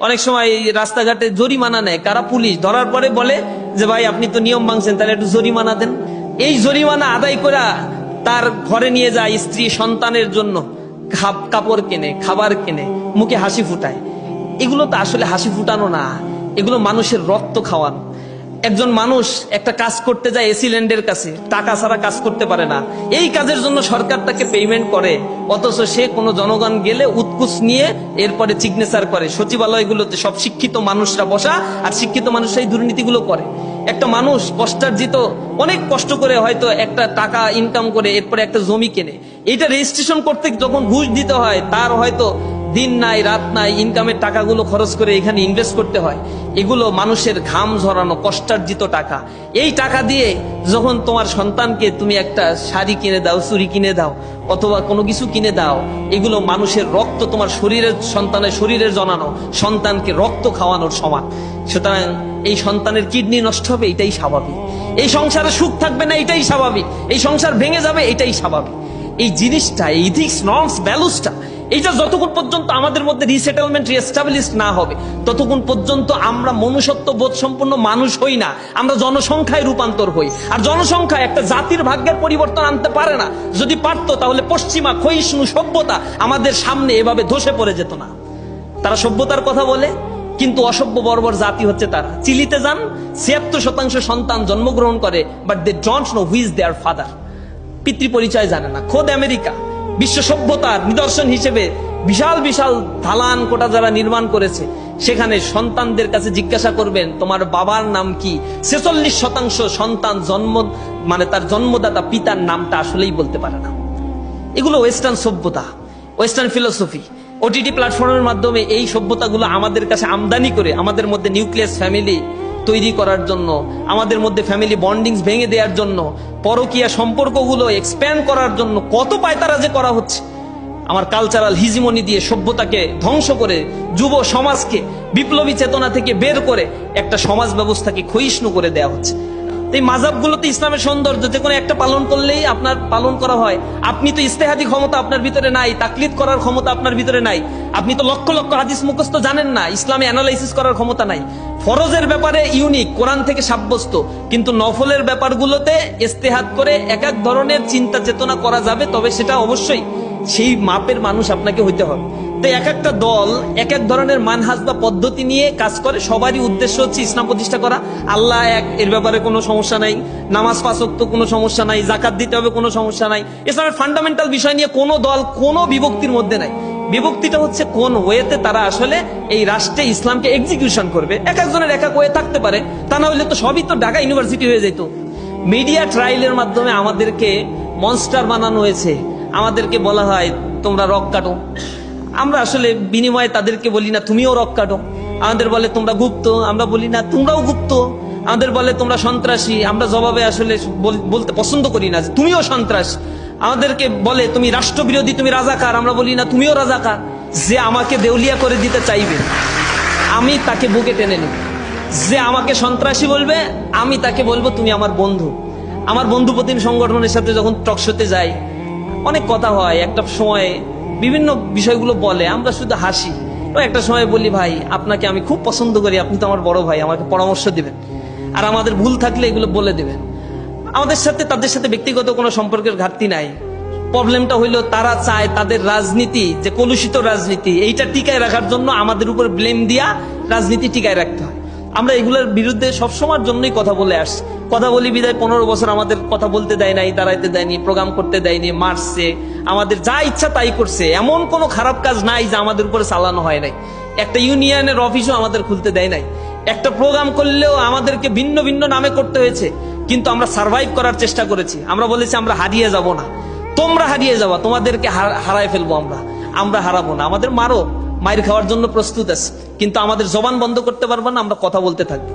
অনেক সময় রাস্তাঘাটে জরিমানা নেয়। কারা? পুলিশ। ধরার পরে বলে যে, ভাই, আপনি তো নিয়ম ভাঙছেন, তাহলে একটু জরিমানা দেন। এই জরিমানা আদায় করা তার ঘরে নিয়ে যায় স্ত্রী সন্তানের জন্য। কাপড় কেনে, খাবার কেনে, মুখে হাসি ফুটায়। এগুলো তো আসলে হাসি ফুটানো না। এগুলো মানুষের রক্ত খাওয়ানো। একজন মানুষ একটা কাজ করতে যায় এসিল্যান্ডের কাছে, টাকা ছাড়া কাজ করতে পারে না। এই কাজের জন্য সরকার তাকে পেমেন্ট করে, অথচ সে কোনো জনগণ গেলে উৎকুচ নিয়ে এরপরে সিগনেচার করে। সচিবালয়গুলোতে সব শিক্ষিত মানুষরা বসা, আর শিক্ষিত মানুষরা এই দুর্নীতিগুলো করে। একটা মানুষ কষ্টার্জিত, অনেক কষ্ট করে হয়তো একটা টাকা ইনকাম করে, এরপরে একটা জমি কেনে। এটা রেজিস্ট্রেশন করতে যখন ঘুষ দিতে হয়, তার হয়তো দিন নাই, রাত নাই ইনকামের টাকাগুলো খরচ করে এখানে ইনভেস্ট করতে হয়। এগুলো মানুষের ঘাম ঝরানো, কষ্টার্জিত টাকা। এই টাকা দিয়ে যখন তোমার সন্তানকে তুমি একটা শাড়ি কিনে দাও চুরি কিনে দাও, অথবা কোনো কিছু কিনে দাও, এগুলো মানুষের রক্ত তোমার শরীরের, সন্তানের শরীরের জনানো, সন্তানকে রক্ত খাওয়ানোর সমান। সুতরাং এই সন্তানের কিডনি নষ্ট হবে, এটাই স্বাভাবিক। এই সংসারে সুখ থাকবে না, এটাই স্বাভাবিক। এই সংসার ভেঙে যাবে, এটাই স্বাভাবিক। এই জিনিসটা, এই ইথিক্স নর্মস ভ্যালুসটা এইটা যতক্ষণ পর্যন্ত আমাদের মধ্যে রিসেটেলমেন্ট রিএস্টাবলিশ না হবে, ততক্ষণ পর্যন্ত আমরা মনুষ্যত্ব বোধ সম্পন্ন মানুষ হই না, আমরা জনসংখ্যায় রূপান্তর হই। আর জনসংখ্যা একটা জাতির ভাগ্যের পরিবর্তন আনতে পারে না। যদি পারতো তাহলে পশ্চিমা, ক্ষয়িষ্ণু, সভ্যতা আমাদের সামনে এভাবে ধসে পড়ে যেত না। তারা সভ্যতার কথা বলে, কিন্তু অসভ্য বর্বর জাতি হচ্ছে তারা। চিলিতে যান, ছিয়াত্তর শতাংশ সন্তান জন্মগ্রহণ করে but they don't know who's their father পিতৃ পরিচয় জানে না। খোদ আমেরিকা। বিশ্ব সভ্যতার নিদর্শন হিসেবে বিশাল বিশাল দালান কোটা যারা নির্মাণ করেছে, সেখানে সন্তানদের কাছে জিজ্ঞাসা করবেন, তোমার বাবার নাম কি? ছেচল্লিশ শতাংশ সন্তান জন্ম মানে তার জন্মদাতা পিতার নামটা আসলেই বলতে পারে না। এগুলো ওয়েস্টার্ন সভ্যতা ওয়েস্টার্ন ফিলোসফি ওটিটি প্ল্যাটফর্মের মাধ্যমে এই সভ্যতাগুলো আমাদের কাছে আমদানি করে, আমাদের মধ্যে নিউক্লিয়াস ফ্যামিলি তৈরি করার জন্য, আমাদের মধ্যে ফ্যামিলি বন্ডিংস ভেঙে দেওয়ার জন্য, পরকীয়া সম্পর্কগুলো এক্সপ্যান্ড করার জন্য কত পায়তারা যে করা হচ্ছে। আমার কালচারাল হিজিমনি দিয়ে সভ্যতাকে ধ্বংস করে, যুব সমাজকে বিপ্লবী চেতনা থেকে বের করে একটা সমাজ ব্যবস্থাকে ক্ষয়িষ্ণু করে দেওয়া হচ্ছে। এই মাজাবগুলোতে ইসলামের সৌন্দর্য যে কোনো একটা পালন করলেই আপনার পালন করা হয়। আপনি তো ইস্তেহাদি ক্ষমতা আপনার ভিতরে নাই, তাকলিদ করার ক্ষমতা আপনার ভিতরে নাই। আপনি তো লক্ষ লক্ষ হাদিস মুখস্থ জানেন না, ইসলামে অ্যানালাইসিস করার ক্ষমতা নাই। ফরজের ব্যাপারে ইউনিক, কোরআন থেকে সাব্যস্ত। কিন্তু নফলের ব্যাপারগুলোতে ইস্তেহাদ করে এক এক ধরনের চিন্তা চেতনা করা যাবে, তবে সেটা অবশ্যই সেই মাপের মানুষ আপনাকে হইতে হবে। তো এক একটা দল এক এক ধরনের মানহাজ বা পদ্ধতি নিয়ে কাজ করে, সবারই উদ্দেশ্য হচ্ছে ইসলাম প্রতিষ্ঠা করা। আল্লাহ এক, এর ব্যাপারে কোনো সমস্যা নাই। নামাজ পাঁচক্ত কোনো সমস্যা নাই। জাকাত দিতে হবে কোনো সমস্যা নাই। ইসলামের ফান্ডামেন্টাল বিষয় নিয়ে কোনো দল কোনো বিভক্তির মধ্যে নাই। বিভক্তিটা হচ্ছে কোন ওয়েতে তারা আসলে এই রাষ্ট্রে ইসলামকে এক্সিকিউশন করবে। এক একজনের এক এক ওয়ে থাকতে পারে। তা না হলে তো সবই তো ঢাকা ইউনিভার্সিটি হয়ে যেত। মিডিয়া ট্রায়ালের মাধ্যমে আমাদেরকে মনস্টার বানানো হয়েছে। আমাদেরকে বলা হয়, তোমরা রক কাটো। আমরা আসলে বিনিময়ে তাদেরকে বলি, না, তুমিও রক কাটো। আমাদের বলে, তোমরা গুপ্ত। আমরা বলি, না, তোমরাও গুপ্ত। আমাদের বলে, তোমরা সন্ত্রাসী। আমরা জবাবে আসলে বল- বলতে পছন্দ করি না তুমিও সন্ত্রাস। আমাদেরকে বলে, তুমি রাষ্ট্রবিরোধী, তুমি রাজাকার। আমরা বলি, না, তুমিও রাজাকার। যে আমাকে দেউলিয়া করে দিতে চাইবে, আমি তাকে বুকে টেনে নেব। যে আমাকে সন্ত্রাসী বলবে, আমি তাকে বলব, তুমি আমার বন্ধু। আমার বন্ধু প্রতিম সংগঠনের সাথে যখন টকশোতে যাই, অনেক কথা হয়। একটা সময়ে বিভিন্ন বিষয়গুলো বলে, আমরা শুধু হাসি। একটা সময় বলি, ভাই, আপনাকে আমি খুব পছন্দ করি। আপনি তো আমার বড় ভাই, আমাকে পরামর্শ দিবেন। আর আমাদের ভুল থাকলে এগুলো বলে দিবেন। আমাদের সাথে তাদের সাথে ব্যক্তিগত কোনো সম্পর্কের ঘাটতি নাই। প্রবলেমটা হইল তারা চায় তাদের রাজনীতি, যে কলুষিত রাজনীতি, এইটা টিকায় রাখার জন্য আমাদের উপর ব্লেম দিয়া রাজনীতি টিকায় রাখতে হয়। আমরা এগুলোর বিরুদ্ধে সবসময়ের জন্যই কথা বলে আসছি। কথা বলি বিদায়, পনেরো বছর আমাদের কথা বলতে দেয় নাই দাঁড়াইতে দেয়নি প্রোগ্রাম করতে দেয়নি মারছে। আমাদের যা ইচ্ছা তাই করছে। এমন কোনো খারাপ কাজ নাই যে আমাদের উপরে চালানো হয় নাই। একটা ইউনিয়নের অফিসও আমাদের খুলতে দেয় নাই। একটা প্রোগ্রাম করলেও আমাদেরকে ভিন্ন ভিন্ন নামে করতে হয়েছে। কিন্তু আমরা সার্ভাইভ করার চেষ্টা করেছি। আমরা বলেছি, আমরা হারিয়ে যাব না। তোমরা হারিয়ে যাবা, তোমাদেরকে হারায় ফেলব আমরা। আমরা হারাবো না। আমাদের মারো, মায়ের খাওয়ার জন্য প্রস্তুত আছে। কিন্তু আমাদের জবান বন্ধ করতে পারব না, আমরা কথা বলতে থাকব।